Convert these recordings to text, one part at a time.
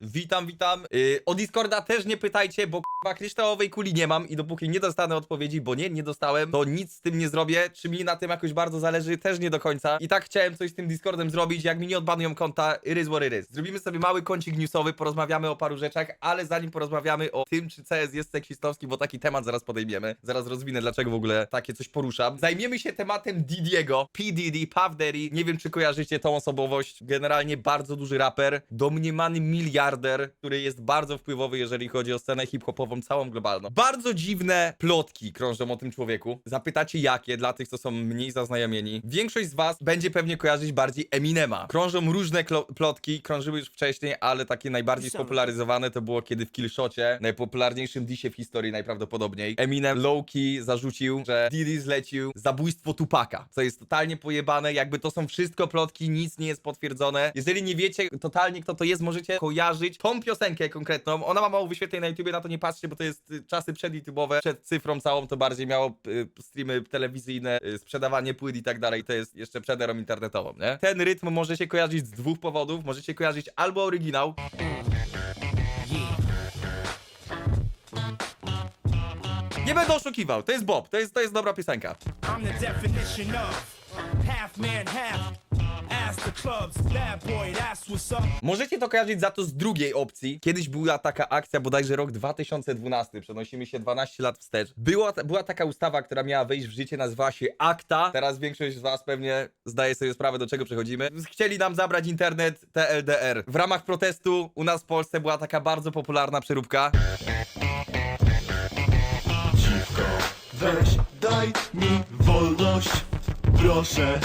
Witam, witam. Yy, o Discorda też nie pytajcie, bo k***a kryształowej kuli nie mam i dopóki nie dostanę odpowiedzi, bo nie, nie dostałem, to nic z tym nie zrobię. Czy mi na tym jakoś bardzo zależy, też nie do końca. I tak chciałem coś z tym Discordem zrobić, jak mi nie odbanują konta, what it is. Zrobimy sobie mały kącik newsowy, porozmawiamy o paru rzeczach, ale zanim porozmawiamy o tym, czy CS jest seksistowski, bo taki temat zaraz podejmiemy, zaraz rozwinę, dlaczego w ogóle takie coś poruszam. Zajmiemy się tematem Didiego, P. Diddy, Puff Daddy, nie wiem czy kojarzycie tą osobowość, generalnie bardzo duży raper, domniemany miliarder, który jest bardzo wpływowy, jeżeli chodzi o scenę hip-hopową całą globalną. Bardzo dziwne plotki krążą o tym człowieku. Zapytacie jakie, dla tych, co są mniej zaznajomieni. Większość z was będzie pewnie kojarzyć bardziej Eminema. Krążą różne plotki, krążyły już wcześniej, ale takie najbardziej spopularyzowane to było kiedy w Killshocie, najpopularniejszym disie w historii najprawdopodobniej, Eminem low-key zarzucił, że Diddy zlecił zabójstwo Tupaka, co jest totalnie pojebane, jakby to są wszystko plotki, nic nie jest potwierdzone. Jeżeli nie wiecie totalnie kto to jest, możecie kojarzyć tą piosenkę konkretną. Ona ma mało wyświetleń na YouTubie, na to nie patrzcie, bo to jest y, czasy przed YouTube'owe, przed cyfrą całą to bardziej miało y, streamy telewizyjne, y, sprzedawanie płyt i tak dalej. To jest jeszcze przed erą internetową, nie? Ten rytm możecie kojarzyć z dwóch powodów. Możecie kojarzyć albo oryginał, Nie będę oszukiwał, to jest Bob, to jest, to jest dobra piosenka. I'm the definition of half man, half. Możecie to kojarzyć za to z drugiej opcji. Kiedyś była taka akcja, bodajże rok 2012, przenosimy się 12 lat wstecz. Była, była taka ustawa, która miała wejść w życie, nazywała się ACTA. Teraz większość z was pewnie zdaje sobie sprawę, do czego przechodzimy. Chcieli nam zabrać internet TLDR. W ramach protestu u nas w Polsce była taka bardzo popularna przeróbka. Dziwko, weź, daj mi wolność, proszę,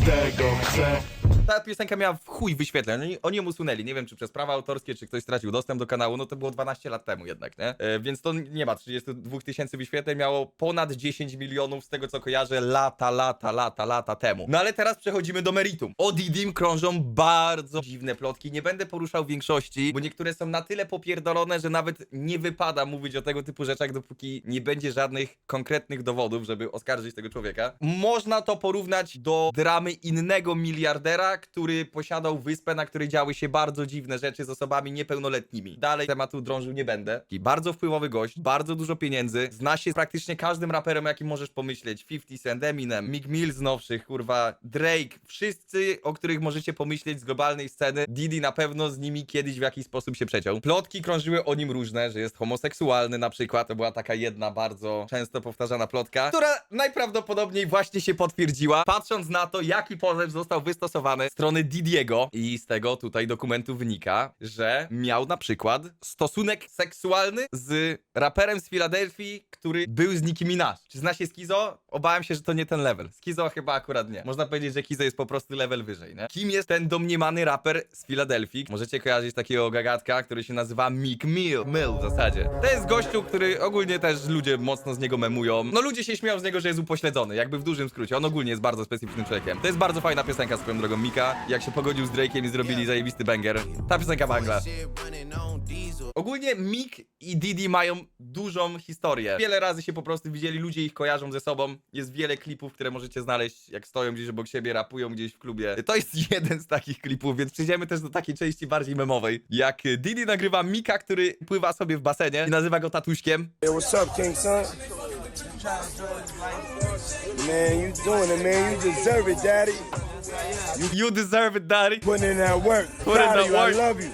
tego chcę. Ta piosenka miała w chuj wyświetleń. Oni, oni ją usunęli. Nie wiem, czy przez prawa autorskie, czy ktoś stracił dostęp do kanału. No to było 12 lat temu jednak, nie? E, więc to nie ma 32 tysięcy wyświetleń. Miało ponad 10 milionów, z tego co kojarzę, lata, lata, lata, lata temu. No ale teraz przechodzimy do meritum. O Didim krążą bardzo dziwne plotki. Nie będę poruszał większości, bo niektóre są na tyle popierdolone, że nawet nie wypada mówić o tego typu rzeczach, dopóki nie będzie żadnych konkretnych dowodów, żeby oskarżyć tego człowieka. Można to porównać do dramy innego miliardera, który posiadał wyspę, na której działy się bardzo dziwne rzeczy z osobami niepełnoletnimi. Dalej tematu drążył nie będę. Taki bardzo wpływowy gość, bardzo dużo pieniędzy, zna się praktycznie każdym raperem, jakim możesz pomyśleć. 50 Cent, Eminem, Meek Mill z nowszych, kurwa, Drake, wszyscy, o których możecie pomyśleć z globalnej sceny. Diddy na pewno z nimi kiedyś w jakiś sposób się przeciął. Plotki krążyły o nim różne, że jest homoseksualny na przykład. To była taka jedna bardzo często powtarzana plotka, która najprawdopodobniej właśnie się potwierdziła, patrząc na to, jaki pozew został wystosowany strony Didiego. I z tego tutaj dokumentu wynika, że miał na przykład stosunek seksualny z raperem z Filadelfii, który był z Nicki Minaj. Czy zna się Skizo? Obałem się, że to nie ten level. Skizo chyba akurat nie. Można powiedzieć, że Kizo jest po prostu level wyżej, nie? Kim jest ten domniemany raper z Filadelfii? Możecie kojarzyć takiego gagatka, który się nazywa Meek Mill. Mill w zasadzie. To jest gościu, który ogólnie też ludzie mocno z niego memują. No ludzie się śmieją z niego, że jest upośledzony, jakby w dużym skrócie. On ogólnie jest bardzo specyficznym człowiekiem. To jest bardzo fajna piosenka swoją drogą Mika. Jak się pogodził z Drake'iem i zrobili zajebisty banger. Ta piosenka bangla. Ogólnie Meek i Diddy mają dużą historię. Wiele razy się po prostu widzieli, ludzie ich kojarzą ze sobą. Jest wiele klipów, które możecie znaleźć, jak stoją gdzieś obok siebie, rapują gdzieś w klubie. To jest jeden z takich klipów, więc przejdziemy też do takiej części bardziej memowej. Jak Diddy nagrywa Mika, który pływa sobie w basenie i nazywa go tatuśkiem. Hey, what's up, King Son? Man, you doing it, man. You deserve it, Daddy. You deserve it, daddy. Putting in that work. Put in that work. I love you.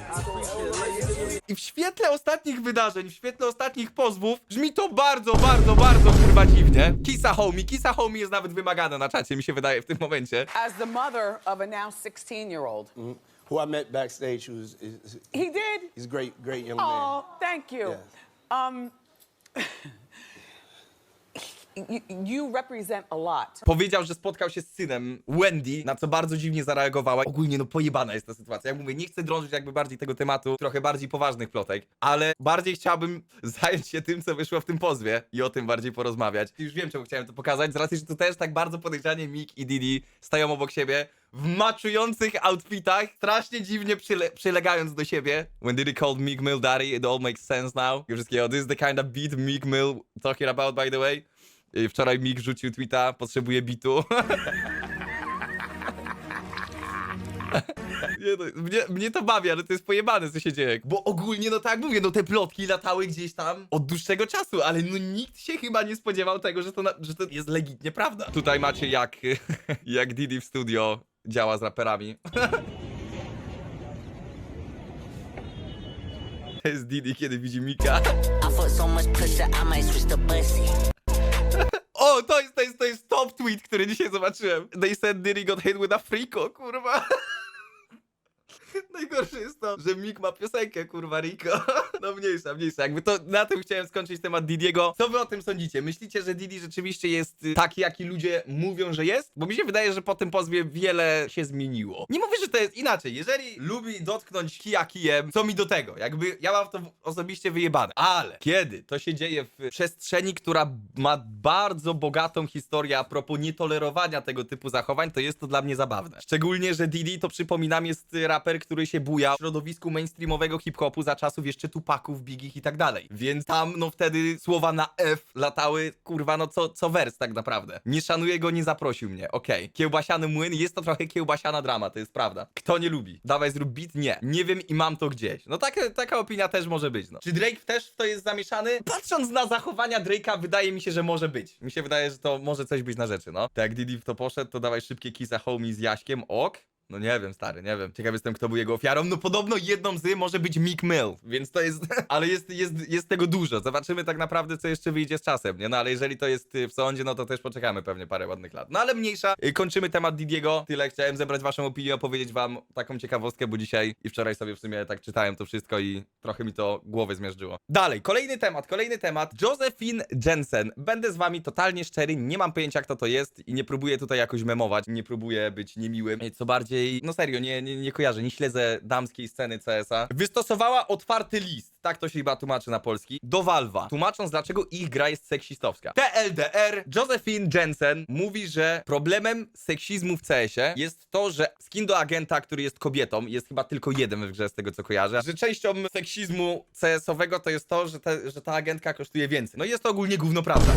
I w świetle ostatnich wydarzeń, w świetle ostatnich pozwów, brzmi to bardzo, bardzo, bardzo kurwa dziwnie. Kisa homie, kisa homie jest nawet wymagane na czacie, mi się wydaje w tym momencie. As the mother of a now 16 year old. who I met backstage, who is, is- He did? he's a great, great young man. Oh, thank you. Yes. Um, you, represent a lot. Powiedział, że spotkał się z synem Wendy, na co bardzo dziwnie zareagowała. Ogólnie no pojebana jest ta sytuacja. Jak mówię, nie chcę drążyć jakby bardziej tego tematu, trochę bardziej poważnych plotek, ale bardziej chciałbym zająć się tym, co wyszło w tym pozwie i o tym bardziej porozmawiać. Już wiem, czemu chciałem to pokazać, z racji, że tu też tak bardzo podejrzanie Mick i Didi stoją obok siebie w maczujących outfitach, strasznie dziwnie przyle przylegając do siebie. When Diddy called Meek Mill daddy, it all makes sense now. I wszystkiego, this is the kind of beat Meek Mill talking about, by the way. Y, Wczoraj Mick rzucił tweeta, potrzebuje bitu. Nie, no, mnie, mnie to bawi, ale to jest pojebane, co się dzieje. Bo ogólnie, no tak jak mówię, no te plotki latały gdzieś tam od dłuższego czasu, ale no nikt się chyba nie spodziewał tego, że to, na, że to jest legitnie prawda. Tutaj macie jak, jak Didi w studio działa z raperami. To jest Didi, kiedy widzi Mika. I fuck so much pussy, I might switch to bussy. O, to jest, to jest, to jest top tweet, który dzisiaj zobaczyłem. They said Diddy got hit with a freako, kurwa. Najgorsze jest to, że Mick ma piosenkę, kurwa, Rico. No mniejsza, mniejsza. Jakby to na tym chciałem skończyć temat Didiego. Co wy o tym sądzicie? Myślicie, że Didi rzeczywiście jest y, taki, jaki ludzie mówią, że jest? Bo mi się wydaje, że po tym pozwie wiele się zmieniło. Nie mówię, że to jest inaczej. Jeżeli lubi dotknąć kija kijem, co mi do tego? Jakby ja mam to osobiście wyjebane. Ale kiedy to się dzieje w przestrzeni, która ma bardzo bogatą historię a propos nietolerowania tego typu zachowań, to jest to dla mnie zabawne. Szczególnie, że Didi to przypominam jest y, raper, który się buja w środowisku mainstreamowego hip-hopu za czasów jeszcze Tupaków, Bigich i tak dalej. Więc tam no wtedy słowa na F latały, kurwa, no co, co wers tak naprawdę. Nie szanuję go, nie zaprosił mnie, okej. Kiełbasiany młyn, jest to trochę kiełbasiana drama, to jest prawda. Kto nie lubi? Dawaj zrób beat? Nie. Nie wiem i mam to gdzieś. No taka, taka opinia też może być, no. Czy Drake też w to jest zamieszany? Patrząc na zachowania Drake'a, wydaje mi się, że może być. Mi się wydaje, że to może coś być na rzeczy, no. Tak jak Didi w to poszedł, to dawaj szybkie kisa homie z Jaśkiem, ok. No nie wiem, stary, nie wiem. Ciekaw jestem, kto był jego ofiarą. No podobno jedną z może być Meek Mill, więc to jest... ale jest, jest, jest tego dużo. Zobaczymy tak naprawdę, co jeszcze wyjdzie z czasem, nie? No ale jeżeli to jest y, w sądzie, no to też poczekamy pewnie parę ładnych lat. No ale mniejsza. Y, Kończymy temat Didiego. Tyle chciałem zebrać waszą opinię, opowiedzieć wam taką ciekawostkę, bo dzisiaj i wczoraj sobie w sumie tak czytałem to wszystko i trochę mi to głowę zmiażdżyło. Dalej, kolejny temat, kolejny temat. Josephine Jensen. Będę z wami totalnie szczery, nie mam pojęcia kto to jest i nie próbuję tutaj jakoś memować, nie próbuję być niemiłym. Co bardziej, no serio, nie, nie, nie kojarzę, nie śledzę damskiej sceny CS-a. Wystosowała otwarty list, tak to się chyba tłumaczy na polski, do Valve'a, tłumacząc dlaczego ich gra jest seksistowska. TLDR, Josephine Jensen mówi, że problemem seksizmu w CS-ie jest to, że skin do agenta, który jest kobietą, jest chyba tylko jeden w grze z tego co kojarzę, że częścią seksizmu CS-owego to jest to, że, te, że ta agentka kosztuje więcej. No jest to ogólnie gówno prawda.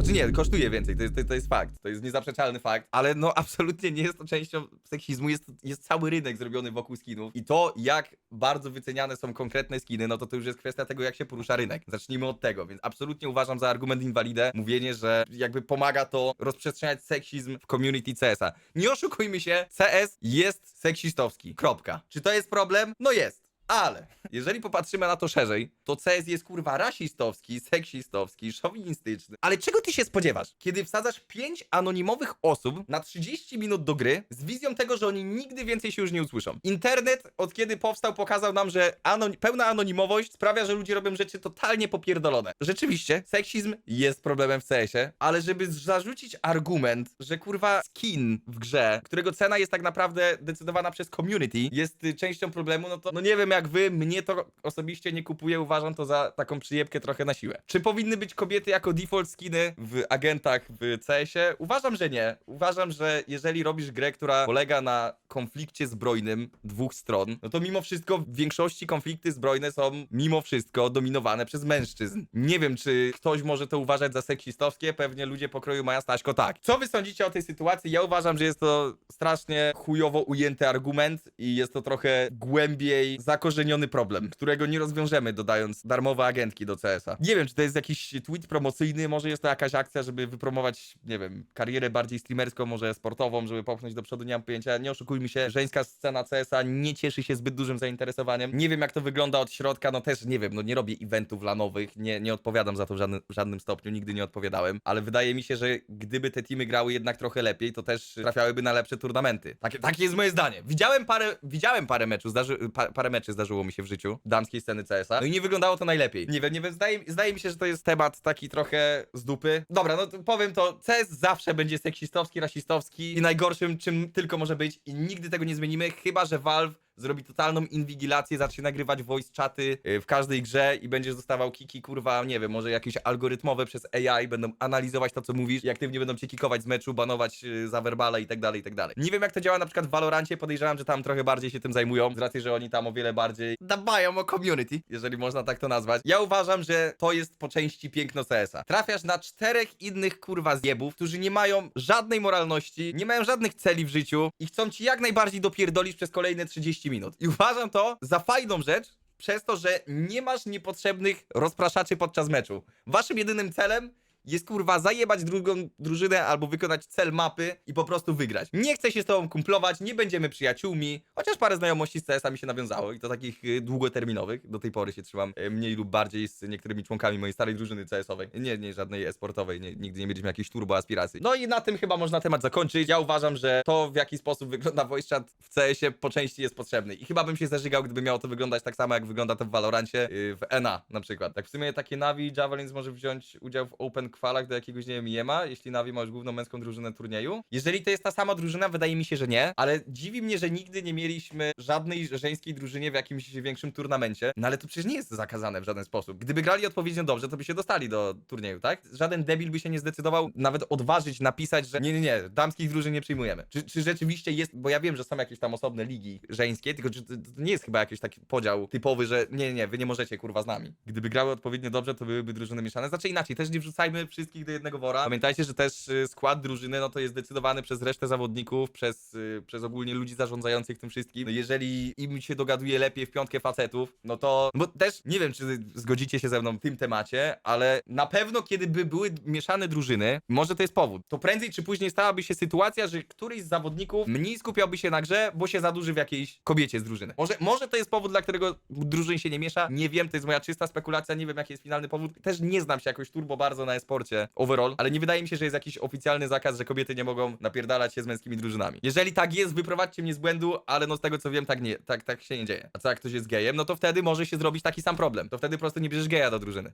Znaczy nie, kosztuje więcej, to jest, to, to jest fakt, to jest niezaprzeczalny fakt, ale no absolutnie nie jest to częścią seksizmu, jest, jest cały rynek zrobiony wokół skinów i to jak bardzo wyceniane są konkretne skiny, no to to już jest kwestia tego jak się porusza rynek. Zacznijmy od tego, więc absolutnie uważam za argument inwalidę mówienie, że jakby pomaga to rozprzestrzeniać seksizm w community CS-a. Nie oszukujmy się, CS jest seksistowski, kropka. Czy to jest problem? No jest. Ale jeżeli popatrzymy na to szerzej, to CS jest kurwa rasistowski, seksistowski, szowinistyczny. Ale czego ty się spodziewasz, kiedy wsadzasz 5 anonimowych osób na 30 minut do gry z wizją tego, że oni nigdy więcej się już nie usłyszą? Internet od kiedy powstał pokazał nam, że anon pełna anonimowość sprawia, że ludzie robią rzeczy totalnie popierdolone. Rzeczywiście, seksizm jest problemem w CS-ie, ale żeby zarzucić argument, że kurwa skin w grze, którego cena jest tak naprawdę decydowana przez community, jest częścią problemu, no to no nie wiem jak wy, mnie to osobiście nie kupuje, uważam to za taką przyjebkę trochę na siłę. Czy powinny być kobiety jako default skiny w agentach w CS-ie? Uważam, że nie. Uważam, że jeżeli robisz grę, która polega na konflikcie zbrojnym dwóch stron, no to mimo wszystko w większości konflikty zbrojne są mimo wszystko dominowane przez mężczyzn. Nie wiem, czy ktoś może to uważać za seksistowskie, pewnie ludzie pokroju Maja Staśko tak. Co wy sądzicie o tej sytuacji? Ja uważam, że jest to strasznie chujowo ujęty argument i jest to trochę głębiej zakorzeniony problem, którego nie rozwiążemy dodając darmowe agentki do CS-a. Nie wiem, czy to jest jakiś tweet promocyjny, może jest to jakaś akcja, żeby wypromować, nie wiem, karierę bardziej streamerską, może sportową, żeby popchnąć do przodu, nie mam pojęcia. Nie oszukujmy się, żeńska scena CS-a nie cieszy się zbyt dużym zainteresowaniem. Nie wiem, jak to wygląda od środka, no też nie wiem, no nie robię eventów lanowych, nie, nie odpowiadam za to w żadnym, w żadnym stopniu, nigdy nie odpowiadałem, ale wydaje mi się, że gdyby te teamy grały jednak trochę lepiej, to też trafiałyby na lepsze turnamenty. Takie, takie jest moje zdanie. Widziałem parę, widziałem parę meczów, zdarzy, pa, parę zdarzyło mi się w życiu, damskiej sceny CS-a, no i nie wyglądało to najlepiej. Nie wiem, nie wiem, zdaje, zdaje mi się, że to jest temat taki trochę z dupy. Dobra, no to powiem to, CS zawsze będzie seksistowski, rasistowski i najgorszym, czym tylko może być i nigdy tego nie zmienimy, chyba, że Valve zrobi totalną inwigilację, zacznie nagrywać voice chaty y, w każdej grze i będziesz dostawał kiki, kurwa, nie wiem, może jakieś algorytmowe przez AI będą analizować to, co mówisz i aktywnie będą cię kikować z meczu, banować y, za werbale i tak dalej, i tak dalej. Nie wiem, jak to działa na przykład w Valorancie, podejrzewam, że tam trochę bardziej się tym zajmują, z racji, że oni tam o wiele bardziej dbają o community, jeżeli można tak to nazwać. Ja uważam, że to jest po części piękno CS-a. Trafiasz na czterech innych, kurwa, zjebów, którzy nie mają żadnej moralności, nie mają żadnych celi w życiu i chcą ci jak najbardziej dopierdolić przez kolejne 30 minut. I uważam to za fajną rzecz, przez to, że nie masz niepotrzebnych rozpraszaczy podczas meczu. Waszym jedynym celem jest kurwa zajebać drugą drużynę albo wykonać cel mapy i po prostu wygrać. Nie chcę się z tobą kumplować, nie będziemy przyjaciółmi, chociaż parę znajomości z CS-a mi się nawiązało i to takich y, długoterminowych. Do tej pory się trzymam y, mniej lub bardziej z niektórymi członkami mojej starej drużyny CS-owej. Nie, nie żadnej e-sportowej, nie, nigdy nie mieliśmy jakichś turbo aspiracji. No i na tym chyba można temat zakończyć. Ja uważam, że to w jaki sposób wygląda voice chat w CS-ie po części jest potrzebny i chyba bym się zażygał, gdyby miało to wyglądać tak samo jak wygląda to w Valorancie, y, w ENA na przykład. Tak w sumie takie Navi Javelins może wziąć udział w Open Kwalach do jakiegoś, nie wiem, Jema, jeśli Navi ma już główną męską drużynę turnieju. Jeżeli to jest ta sama drużyna, wydaje mi się, że nie, ale dziwi mnie, że nigdy nie mieliśmy żadnej żeńskiej drużynie w jakimś większym turnamencie. No ale to przecież nie jest zakazane w żaden sposób. Gdyby grali odpowiednio dobrze, to by się dostali do turnieju, tak? Żaden debil by się nie zdecydował nawet odważyć napisać, że nie, nie, nie, damskich drużyn nie przyjmujemy. Czy, czy rzeczywiście jest, bo ja wiem, że są jakieś tam osobne ligi żeńskie, tylko czy to, nie jest chyba jakiś taki podział typowy, że nie, nie, nie, wy nie możecie kurwa z nami. Gdyby grały odpowiednio dobrze, to byłyby drużyny mieszane. Znaczy inaczej, też nie wrzucajmy wszystkich do jednego wora. Pamiętajcie, że też y, skład drużyny, no to jest decydowany przez resztę zawodników, przez, y, przez ogólnie ludzi zarządzających tym wszystkim. No jeżeli im się dogaduje lepiej w piątkę facetów, no to, bo też nie wiem, czy zgodzicie się ze mną w tym temacie, ale na pewno kiedy by były mieszane drużyny, może to jest powód, to prędzej czy później stałaby się sytuacja, że któryś z zawodników mniej skupiałby się na grze, bo się zaduży w jakiejś kobiecie z drużyny. Może, może to jest powód, dla którego drużyn się nie miesza, nie wiem, to jest moja czysta spekulacja, nie wiem jaki jest finalny powód. Też nie znam się jakoś turbo bardzo na e-sporcie overall, ale nie wydaje mi się, że jest jakiś oficjalny zakaz, że kobiety nie mogą napierdalać się z męskimi drużynami. Jeżeli tak jest, wyprowadźcie mnie z błędu, ale no z tego co wiem, tak nie, tak, tak się nie dzieje. A co jak ktoś jest gejem, no to wtedy może się zrobić taki sam problem. To wtedy po prostu nie bierzesz geja do drużyny.